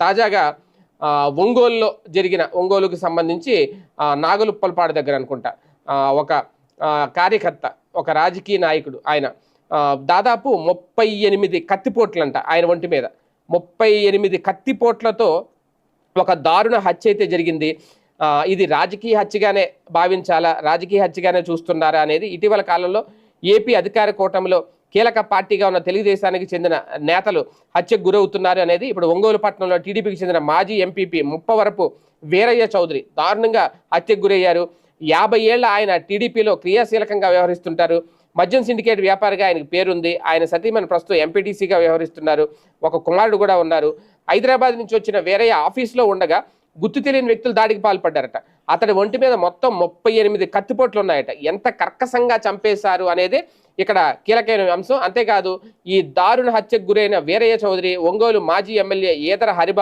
తాజాగా ఒంగోలులో జరిగిన ఒంగోలుకు సంబంధించి ఆ, నాగలుప్పలపాడు దగ్గర అనుకుంటా. ఒక కార్యకర్త ఒక రాజకీయ నాయకుడు ఆయన. దాదాపు ముప్పై ఎనిమిది కత్తిపోట్లంట ఆయన ఒంటి మీద. ముప్పై ఎనిమిది కత్తిపోట్లతో ఒక దారుణ హత్య అయితే జరిగింది. ఇది రాజకీయ హత్యగానే భావించాలా? రాజకీయ హత్యగానే చూస్తున్నారా అనేది ఇటీవల కాలంలో ఏపీ అధికార కూటమిలో కీలక పార్టీగా ఉన్న తెలుగుదేశానికి చెందిన నేతలు హత్యకు గురవుతున్నారు అనేది ఇప్పుడు ఒంగోలు పట్టణంలో టీడీపీకి చెందిన మాజీ ఎంపీపీ ముప్పవరపు వీరయ్య చౌదరి దారుణంగా హత్యకు గురయ్యారు. యాభై ఏళ్ళ ఆయన టీడీపీలో క్రియాశీలకంగా వ్యవహరిస్తుంటారు. మద్యం సిండికేట్ వ్యాపారిగా ఆయనకు పేరుంది. ఆయన సతీమణి ప్రస్తుతం ఎంపీటీసీగా వ్యవహరిస్తున్నారు. ఒక కుమారుడు కూడా ఉన్నారు. హైదరాబాద్ నుంచి వచ్చిన వీరయ్య ఆఫీస్లో ఉండగా గుర్తు తెలియని వ్యక్తులు దాడికి పాల్పడ్డారట. అతడి ఒంటి మీద మొత్తం ముప్పై ఎనిమిది కత్తిపోట్లు ఉన్నాయట. ఎంత కర్కశంగా చంపేశారు అనేది ఇక్కడ కీలకమైన అంశం. అంతేకాదు ఈ దారుణ హత్యకు గురైన వీరయ్య చౌదరి ఒంగోలు మాజీ ఎమ్మెల్యే ఈదర హరిబాబు